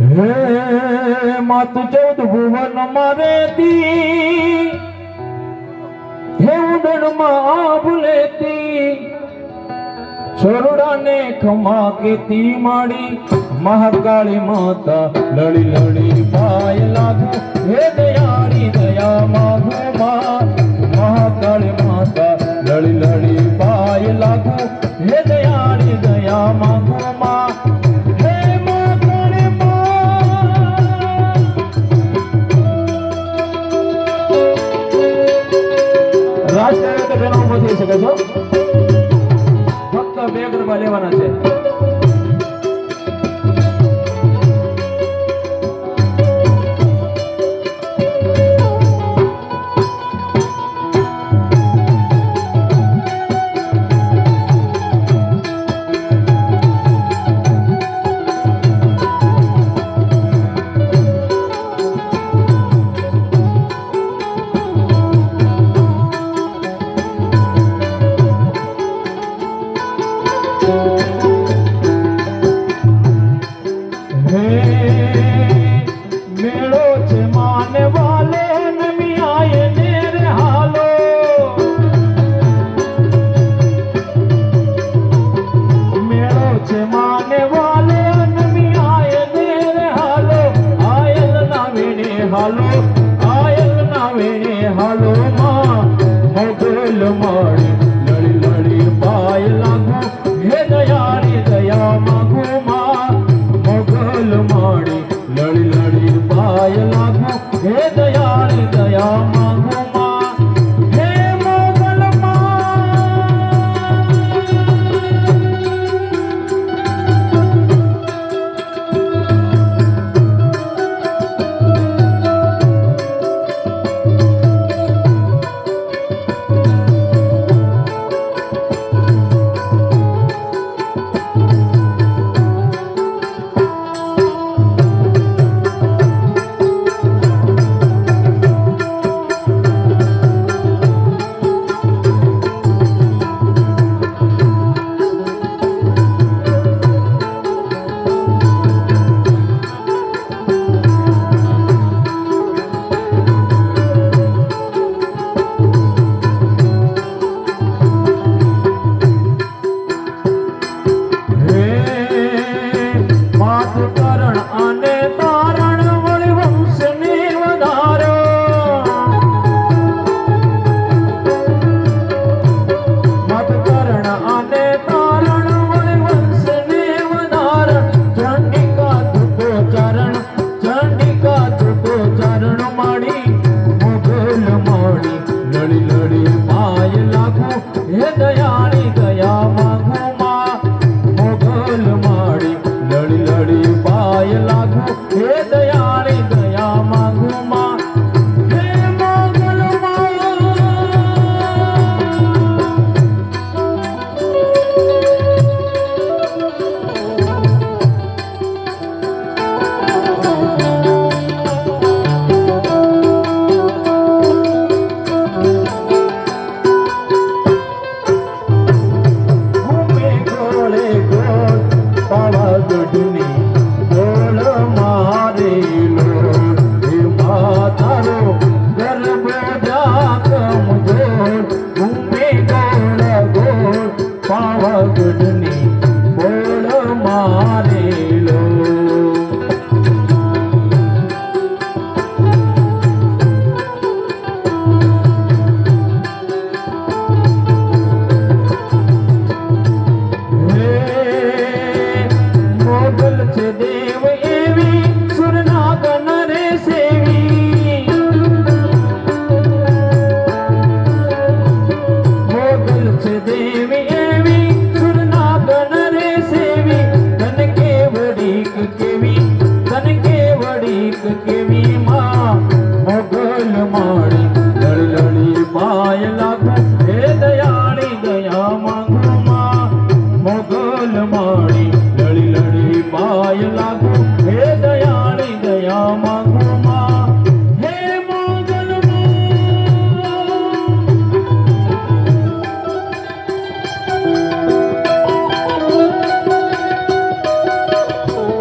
હે, માત ચૌદ ભુવન મારે દી. હે ઉદડમાં આભ લેતી. છોરડાને ખમા કેતી માડી મહાકાળી માતા લળી લળી પાયલા રાજ બહેનો ઊભો થઈ શકે છો. ફક્ત બે ગરબા લેવાના છે. હાલો આયલ ના વેણે હાલો માં મોગલ માળ માય લાગુ હે દયાળી દયા માગુ માં. મોગલ માડી લડી લડી પાય લાગુ એક કેવી માં મોગલ માળી લળલળી પાય લાગુ હે દયાળી દયા માંગુ માં મોગલ